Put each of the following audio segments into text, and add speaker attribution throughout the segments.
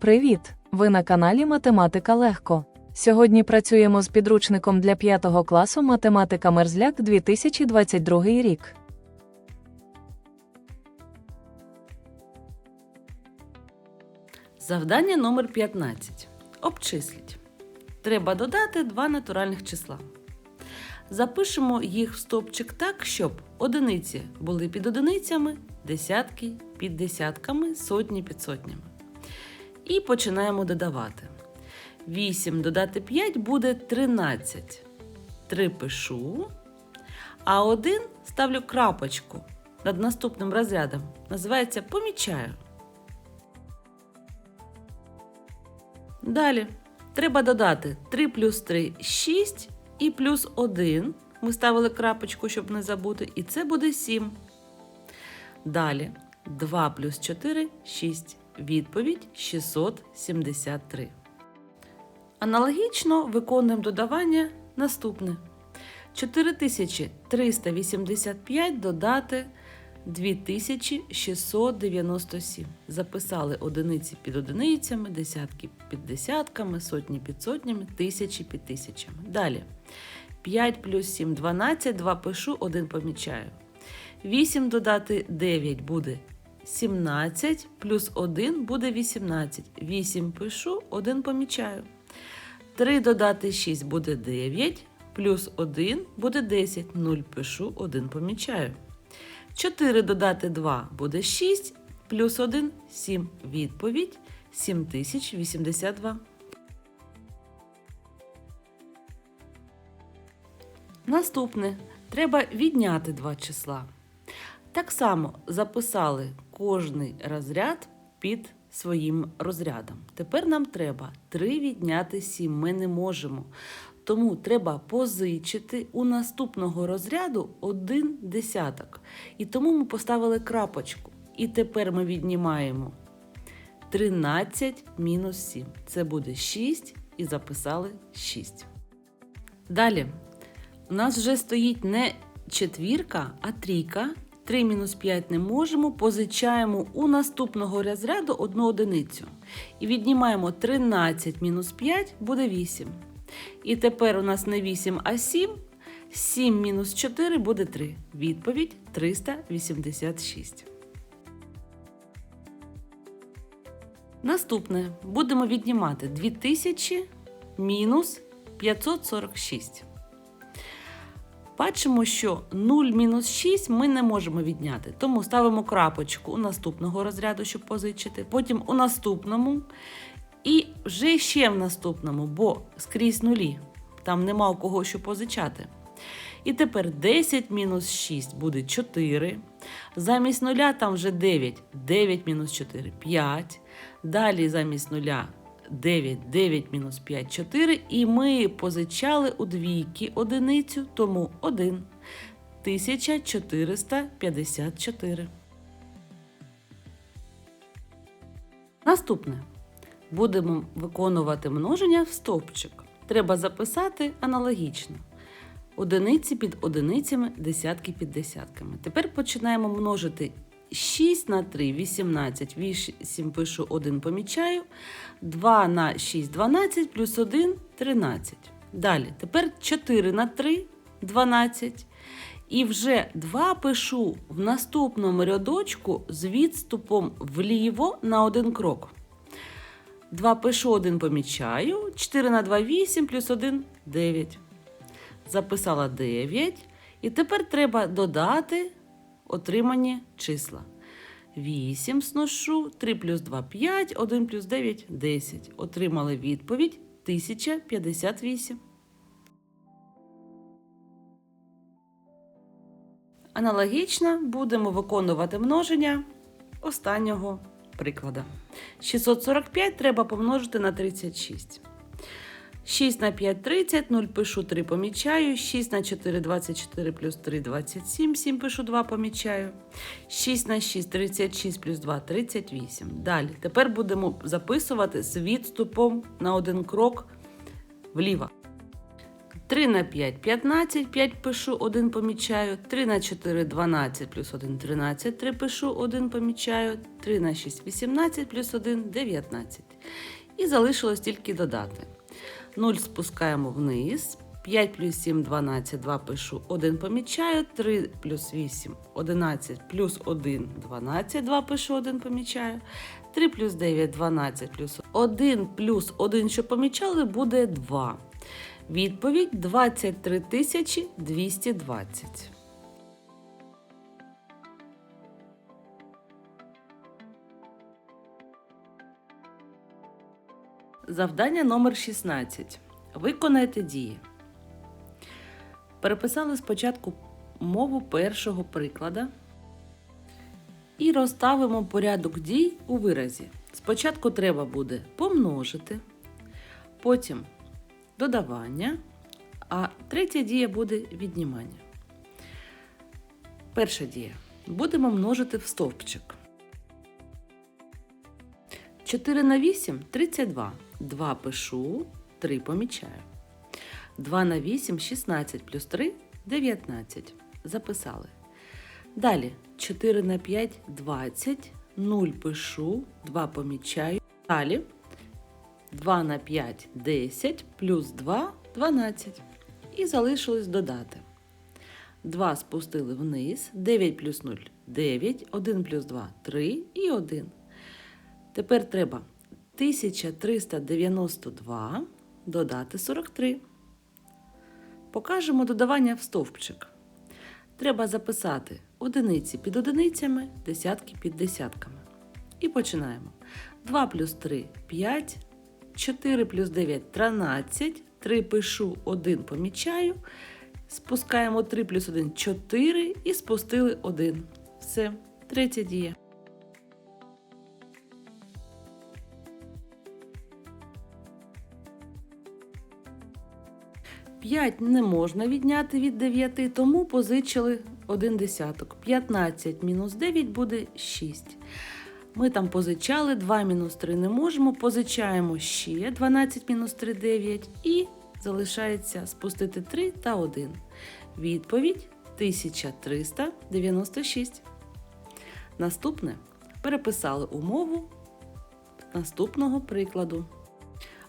Speaker 1: Привіт! Ви на каналі Математика Легко. Сьогодні працюємо з підручником для 5 класу Математика Мерзляк 2022 рік.
Speaker 2: Завдання номер 15. Обчисліть. Треба додати два натуральних числа. Запишемо їх в стовпчик так, щоб одиниці були під одиницями, десятки під десятками, сотні під сотнями. І починаємо додавати. 8 додати 5 буде 13. 3 пишу, а 1 ставлю крапочку над наступним розрядом. Називається помічаю. Далі треба додати 3 плюс 3 6 і плюс 1. Ми ставили крапочку, щоб не забути, і це буде 7. Далі 2 плюс 4 6. Відповідь 673. Аналогічно виконуємо додавання наступне. 4385 додати 2697. Записали одиниці під одиницями, десятки під десятками, сотні під сотнями, тисячі під тисячами. Далі. 5 плюс 7 12, 2 пишу, 1 помічаю. 8 додати 9 буде 17, плюс 1 буде 18. 8 пишу, 1 помічаю. 3 додати 6 буде 9, плюс 1 буде 10. 0 пишу, 1 помічаю. 4 додати 2 буде 6, плюс 1 7. Відповідь 7082. Наступне. Треба відняти два числа. Так само записали кожний розряд під своїм розрядом. Тепер нам треба 3 відняти 7. Ми не можемо. Тому треба позичити у наступного розряду один десяток. І тому ми поставили крапочку. І тепер ми віднімаємо 13 мінус 7. Це буде 6 і записали 6. Далі. У нас вже стоїть не четвірка, а трійка. 3 мінус 5 не можемо, позичаємо у наступного розряду одну одиницю. І віднімаємо 13 мінус 5 буде 8. І тепер у нас не 8, а 7. 7 мінус 4 буде 3. Відповідь 386. Наступне будемо віднімати 2000 мінус 546. Бачимо, що 0 мінус 6 ми не можемо відняти. Тому ставимо крапочку у наступного розряду, щоб позичити, потім у наступному і вже ще в наступному, бо скрізь нулі. Там нема у кого що позичати. І тепер 10 мінус 6 буде 4. Замість нуля там вже 9. 9 мінус 4 5. Dалі замість нуля 9, 9 мінус 5, 4. І ми позичали у двійки одиницю, тому 1. 1454. Наступне. Будемо виконувати множення в стовпчик. Треба записати аналогічно. Одиниці під одиницями, десятки під десятками. Тепер починаємо множити 6 на 3 18, 8 пишу 1 помічаю. 2 на 6 12 плюс 1 13. Далі, тепер 4 на 3 12. І вже 2 пишу в наступному рядочку з відступом вліво на один крок. 2 пишу 1 помічаю. 4 на 2 8 плюс 1 9. Записала 9. І тепер треба додати отримані числа. 8 сношу, 3 плюс 2 5, 1 плюс 9 10. Отримали відповідь 1058. Аналогічно будемо виконувати множення останнього прикладу. 645 треба помножити на 36. 6 на 5 30, 0 пишу 3 помічаю, 6 на 4 24 плюс 3 27, 7 пишу 2 помічаю. 6 на 6 36 плюс 2 38. Далі. Тепер будемо записувати з відступом на один крок вліво. 3 на 5 15, 5 пишу, 1 помічаю. 3 на 4 12 плюс 1 13, 3 пишу, 1 помічаю. 3 на 6 18 плюс 1 19. І залишилось тільки додати. 0 спускаємо вниз. 5 плюс 7 12, 2 пишу, 1 помічаю. 3 плюс 8 11 плюс 1 12, 2 пишу, 1 помічаю. 3 плюс 9 12 плюс 1 плюс 1, що помічали, буде 2. Відповідь 23 220. Завдання номер 16. Виконайте дії. Переписали спочатку мову першого приклада і розставимо порядок дій у виразі. Спочатку треба буде помножити, потім додавання, а третя дія буде віднімання. Перша дія. Будемо множити в стовпчик. 4 на 8 32. 2 пишу, 3 помічаю. 2 на 8 16 плюс 3 19. Записали. Далі 4 на 5 20. 0 пишу, 2 помічаю. Далі 2 на 5 10 плюс 2 12. І залишилось додати. 2 спустили вниз, 9 плюс 0 9, 1 плюс 2 3 і 1. Тепер треба 1392 додати 43. Покажемо додавання в стовпчик. Треба записати одиниці під одиницями, десятки під десятками. І починаємо. 2 плюс 3 5, 4 плюс 9 13, 3 пишу, 1 помічаю. Спускаємо 3 плюс 1 4 і спустили 1. Все, третя дія. 5 не можна відняти від 9, тому позичили один десяток. 15 мінус 9 буде 6. Ми там позичали 2 мінус 3 не можемо, позичаємо ще 12 мінус 3 9 і залишається спустити 3 та 1. Відповідь 1396. Наступне переписали умову наступного прикладу.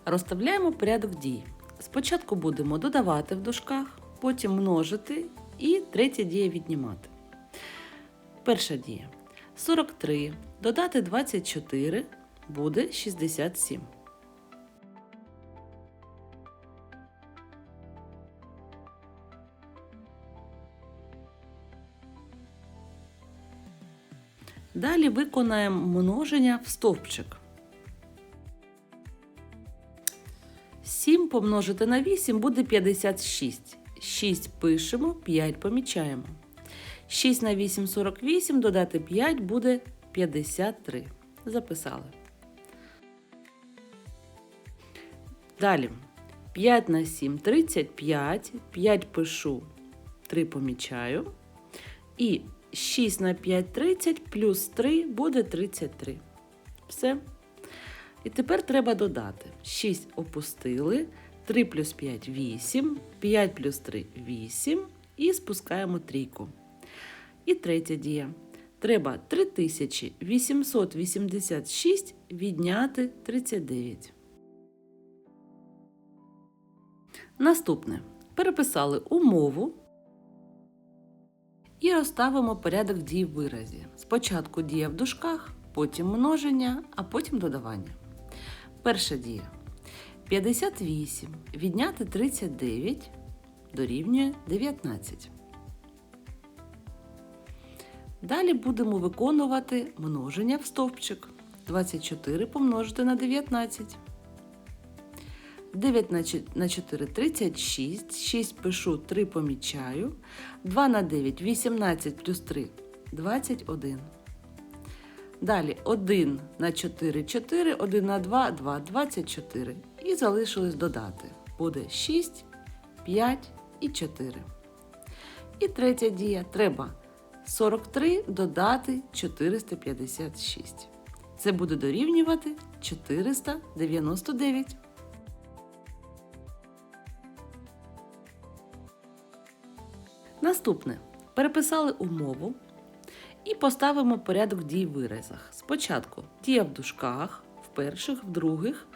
Speaker 2: Розставляємо порядок дій. Спочатку будемо додавати в дужках, потім множити і третя дія віднімати. Перша дія. 43 додати 24 буде 67. Далі виконаємо множення в стовпчик. Помножити на 8 буде 56. 6 пишемо, 5 помічаємо. 6 на 8 48, додати 5 буде 53. Записали. Далі. 5 на 7 35, 5 пишу, 3 помічаю. І 6 на 5 30 плюс 3 буде 33. Все. І тепер треба додати. 6 опустили, 3 плюс 5 8, 5 плюс 3 8 і спускаємо трійку. І третя дія. Треба 3886 відняти 39. Наступне. Переписали умову і розставимо порядок дій в виразі. Спочатку дія в дужках, потім множення, а потім додавання. Перша дія. 58 відняти 39 дорівнює 19. Далі будемо виконувати множення в стовпчик. 24 помножити на 19. 9 на 4 36. 6 пишу, 3 помічаю. 2 на 9 18 плюс 3 21. Далі 1 на 4 4, 1 на 2 2, 24. І залишилось додати. Буде 6, 5 і 4. І третя дія. Треба 43 додати 456. Це буде дорівнювати 499. Наступне. Переписали умову і поставимо порядок дій в виразах. Спочатку дія в дужках, в перших, в других,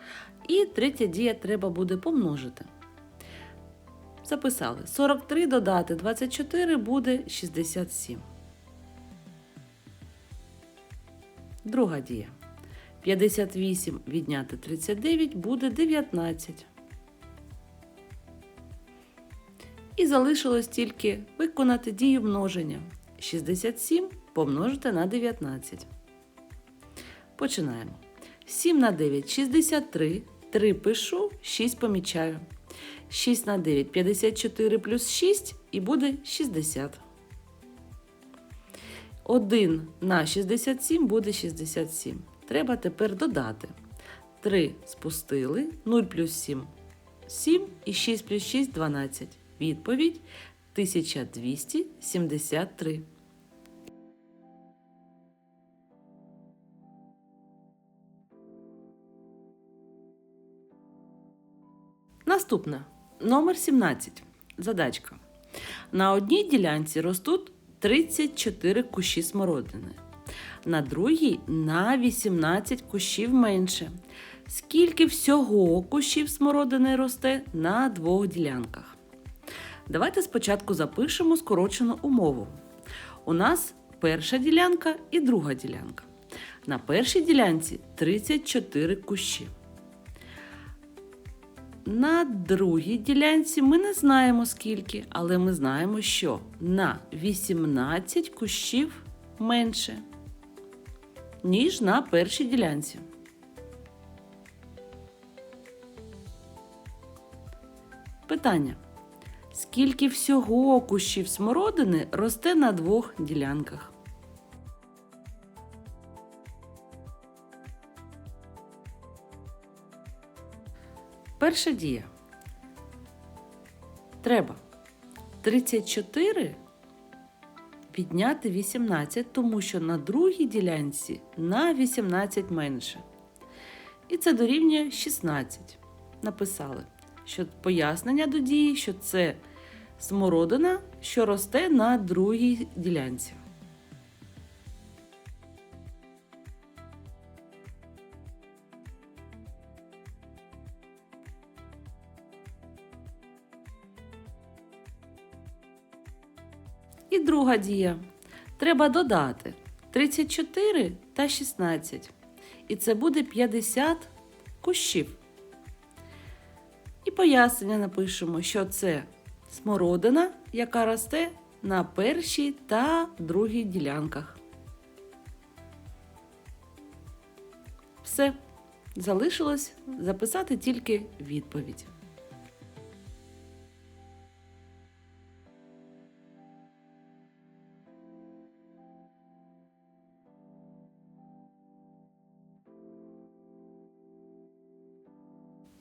Speaker 2: і третя дія треба буде помножити. Записали. 43 додати 24 буде 67. Друга дія. 58 відняти 39 буде 19. І залишилось тільки виконати дію множення. 67 помножити на 19. Починаємо. 7 на 9 63. 3 пишу, 6 помічаю. 6 на 9 54 плюс 6 і буде 60. 1 на 67 буде 67. Треба тепер додати. 3 спустили, 0 плюс 7 7 і 6 плюс 6 12. Відповідь 1273. Наступне. Номер 17. Задачка. На одній ділянці ростуть 34 кущі смородини. На другій на 18 кущів менше. Скільки всього кущів смородини росте на двох ділянках? Давайте спочатку запишемо скорочену умову. У нас перша ділянка і друга ділянка. На першій ділянці 34 кущі. На другій ділянці ми не знаємо скільки, але ми знаємо, що на 18 кущів менше, ніж на першій ділянці. Питання. Скільки всього кущів смородини росте на двох ділянках? Перша дія. Треба 34 відняти 18, тому що на другій ділянці на 18 менше. І це дорівнює 16. Написали, що пояснення до дії, що це смородина, що росте на другій ділянці. І друга дія. Треба додати 34 та 16. І це буде 50 кущів. І пояснення напишемо, що це смородина, яка росте на першій та другій ділянках. Все. Залишилось записати тільки відповідь.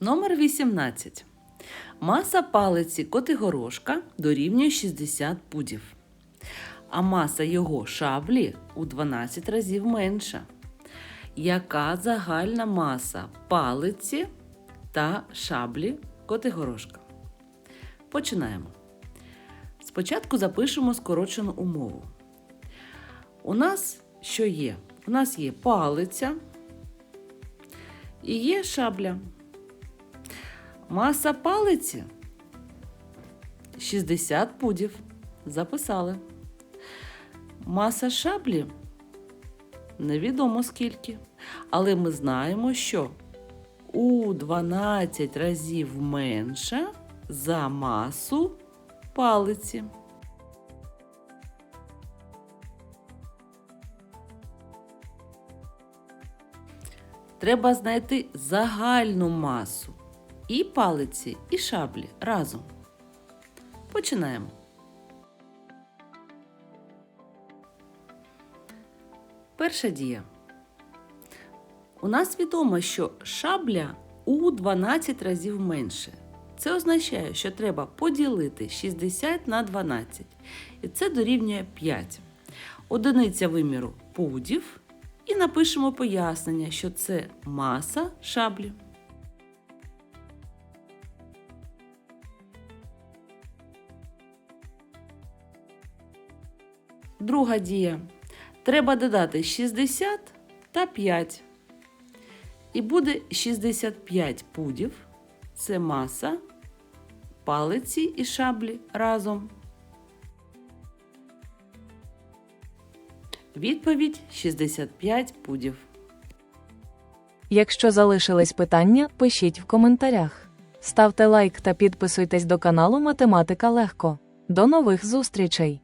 Speaker 2: Номер 18. Маса палиці Котигорошка дорівнює 60 пудів. А маса його шаблі у 12 разів менша. Яка загальна маса палиці та шаблі Котигорошка? Починаємо. Спочатку запишемо скорочену умову. У нас що є? У нас є палиця і є шабля. Маса палиці 60 пудів. Записали. Маса шаблі невідомо скільки. Але ми знаємо, що у 12 разів менше за масу палиці. Треба знайти загальну масу і палиці, і шаблі разом. Починаємо. Перша дія. У нас відомо, що шабля у 12 разів менше. Це означає, що треба поділити 60 на 12. І це дорівнює 5. Одиниця виміру пудів. І напишемо пояснення, що це маса шаблі. Друга дія. Треба додати 60 та 5. І буде 65 пудів. Це маса палиці і шаблі разом. Відповідь 65 пудів.
Speaker 1: Якщо залишились питання, пишіть в коментарях. Ставте лайк та підписуйтесь до каналу Математика Легко. До нових зустрічей!